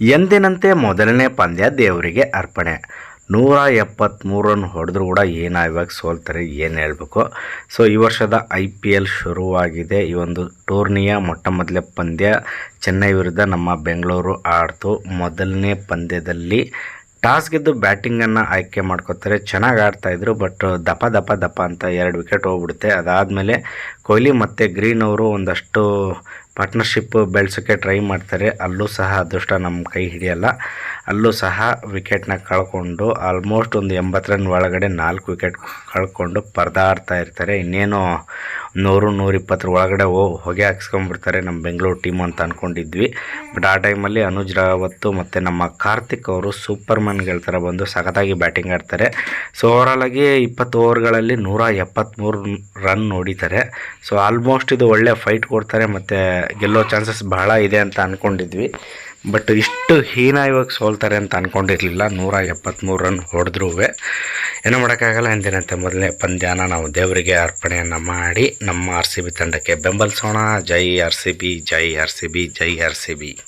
ಎಂದಿನಂತೆ ಮೊದಲನೇ ಪಂದ್ಯ ದೇವರಿಗೆ ಅರ್ಪಣೆ. ನೂರ ಎಪ್ಪತ್ತ್ಮೂರು ಹೊಡೆದ್ರು ಕೂಡ ಏನು ಇವಾಗ ಸೋಲ್ತಾರೆ, ಏನು ಹೇಳಬೇಕು. ಸೊ ಈ ವರ್ಷದ ಐ ಪಿ ಎಲ್ ಶುರುವಾಗಿದೆ. ಈ ಒಂದು ಟೂರ್ನಿಯ ಮೊಟ್ಟ ಮೊದಲೇ ಪಂದ್ಯ ಚೆನ್ನೈ ವಿರುದ್ಧ ನಮ್ಮ ಬೆಂಗಳೂರು ಆಡ್ತು. ಮೊದಲನೇ ಪಂದ್ಯದಲ್ಲಿ ಟಾಸ್ ಗೆದ್ದು ಬ್ಯಾಟಿಂಗನ್ನು ಆಯ್ಕೆ ಮಾಡ್ಕೋತಾರೆ. ಚೆನ್ನಾಗಿ ಆಡ್ತಾಯಿದ್ರು ಬಟ್ ದಪ ದಪ ದಪ ಅಂತ ಎರಡು ವಿಕೆಟ್ ಹೋಗ್ಬಿಡುತ್ತೆ. ಅದಾದಮೇಲೆ ಕೊಹ್ಲಿ ಮತ್ತು ಗ್ರೀನ್ ಅವರು ಒಂದಷ್ಟು ಪಾರ್ಟ್ನರ್ಶಿಪ್ ಬೆಳೆಸೋಕ್ಕೆ ಟ್ರೈ ಮಾಡ್ತಾರೆ. ಅಲ್ಲೂ ಸಹ ಅದೃಷ್ಟ ನಮ್ಮ ಕೈ ಹಿಡಿಯಲ್ಲ. ಅಲ್ಲೂ ಸಹ ವಿಕೆಟ್ನ ಕಳ್ಕೊಂಡು ಆಲ್ಮೋಸ್ಟ್ ಒಂದು ಎಂಬತ್ತು ರನ್ ಒಳಗಡೆ ನಾಲ್ಕು ವಿಕೆಟ್ ಕಳ್ಕೊಂಡು ಪರ್ದಾಡ್ತಾ ಇರ್ತಾರೆ. ಇನ್ನೇನು ನೂರು, ನೂರಿಪ್ಪತ್ತರ ಒಳಗಡೆ ಹೋ, ಹೊಗೆ ಹಾಕ್ಸ್ಕೊಂಡ್ಬಿಡ್ತಾರೆ ನಮ್ಮ ಬೆಂಗಳೂರು ಟೀಮ್ ಅಂತ ಅಂದ್ಕೊಂಡಿದ್ವಿ ಬಟ್ ಆ ಟೈಮಲ್ಲಿ ಅನುಜ್ ರಾವತ್ತು ಮತ್ತು ನಮ್ಮ ಕಾರ್ತಿಕ್ ಅವರು ಸೂಪರ್ ಮ್ಯಾನ್ಗಳ ಥರ ಬಂದು ಸಖತ್ತಾಗಿ ಬ್ಯಾಟಿಂಗ್ ಆಡ್ತಾರೆ. ಸೊ ಓವರಾಲಾಗಿ ಇಪ್ಪತ್ತು ಓವರ್ಗಳಲ್ಲಿ ನೂರ ಎಪ್ಪತ್ತ್ಮೂರು ರನ್ ಹೊಡಿತಾರೆ ಸೊ ಆಲ್ಮೋಸ್ಟ್ ಇದು ಒಳ್ಳೆ ಫೈಟ್ ಕೊಡ್ತಾರೆ ಮತ್ತು ಗೆಲ್ಲೋ ಚಾನ್ಸಸ್ ಬಹಳ ಇದೆ ಅಂತ ಅಂದ್ಕೊಂಡಿದ್ವಿ ಬಟ್ ಇಷ್ಟು ಹೀನ ಇವಾಗ ಸೋಲ್ತಾರೆ ಅಂತ ಅಂದ್ಕೊಂಡಿರಲಿಲ್ಲ ನೂರ ಎಪ್ಪತ್ತ್ಮೂರು ರನ್ ಹೊಡೆದ್ರೂ ಏನೂ ಮಾಡೋಕ್ಕಾಗಲ್ಲ ಎಂದಿನಂತೆ ಮೊದಲನೇ ಪಂದ್ಯನ ನಾವು ದೇವರಿಗೆ ಅರ್ಪಣೆಯನ್ನು ಮಾಡಿ ನಮ್ಮ ಆರ್ ಸಿ ಬಿ ತಂಡಕ್ಕೆ ಬೆಂಬಲಿಸೋಣ. ಜೈ ಆರ್ ಸಿ ಬಿ, ಜೈ ಆರ್ ಸಿ ಬಿ, ಜೈ ಆರ್ ಸಿ ಬಿ.